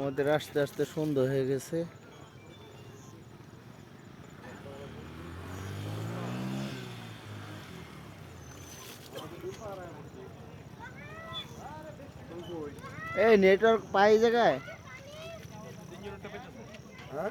আমাদের আস্তে আস্তে সন্ধ্যা হয়ে গেছে। এই নেটওয়ার্ক পাই জায়গায়? হ্যাঁ?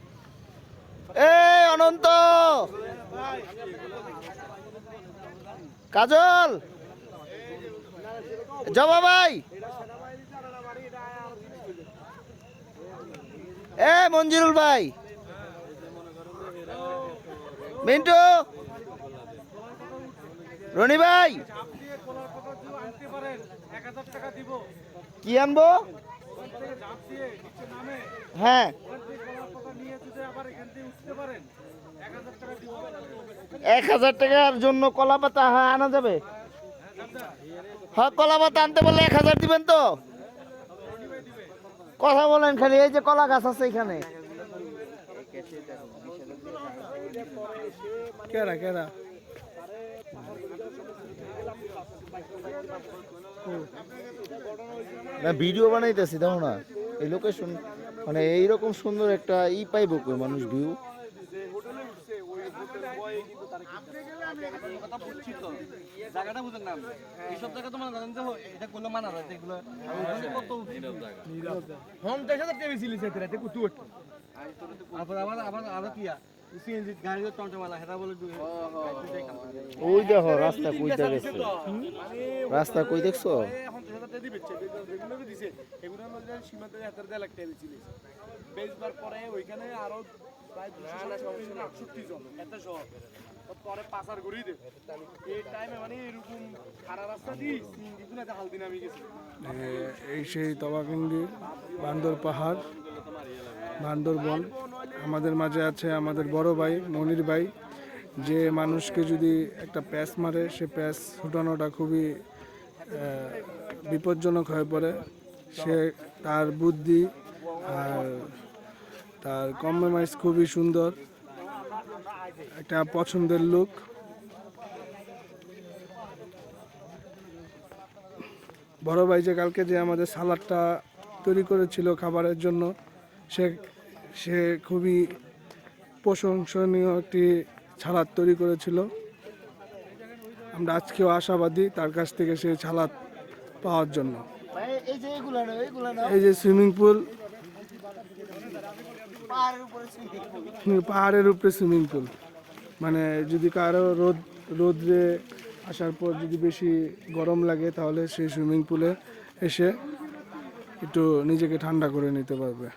এই অনন্ত। কাজল। জবা ভাই। এ মঞ্জিরুল ভাই। মিন্টু। রনি ভাই। কি আনব? হ্যাঁ। এক হাজার টাকার জন্য কলা পাতা হ্যাঁ আনা যাবে। হ্যাঁ কলা পাতা আনতে বললে এক হাজার দিবেন তো? কথা বলেন খালি এই যে কলা গাছ আছে এখানে। কেরা কেরা? না ভিডিও বানাইতেছি দেখো না। এই লোকেশন মানে এইরকম সুন্দর একটা ই পাইব কই মানুষ ভিউ জায়গাটা বুঝেন না তো জানেন যে এটা করলে যায় এগুলো কত হোম টেবিল ছিল সেটা কুতু আবার আবার আবার কি গাড়ি বলে ওই দেখো রাস্তা কই গেছে রাস্তা কই দেখছ পরে ওইখানে আরও পরে পাচার দেবে এই টাইমে মানে এরকম রাস্তা হাল দিন আমি গেছি এই সেই তবাকিন্দি বান্দর পাহাড় বান্দরবন আমাদের মাঝে আছে আমাদের বড় ভাই, মনির ভাই, যে মানুষকে যদি একটা প্যাচ মারে, সে প্যাচ ছুটানোটা খুবই বিপজ্জনক হয়ে পড়ে। সে তার বুদ্ধি আর তার কম্প্রোমাইজ খুবই সুন্দর, একটা পছন্দের লুক। বড় ভাই যে কালকে যে আমাদের সালাডটা তৈরি করেছিল খাবারের জন্য, সে সে খুবই প্রশংসনীয় একটি সালাদ তৈরি করেছিল। আমরা আজকেও আশাবাদী তার কাছ থেকে সে সালাদ পাওয়ার জন্য। এই যে সুইমিং পুল, পাহাড়ের উপরে সুইমিং পুল। মানে যদি কারও রোদ রোদ্রে আসার পর যদি বেশি গরম লাগে তাহলে সেই সুইমিং পুলে এসে একটু নিজেকে ঠান্ডা করে নিতে পারবে।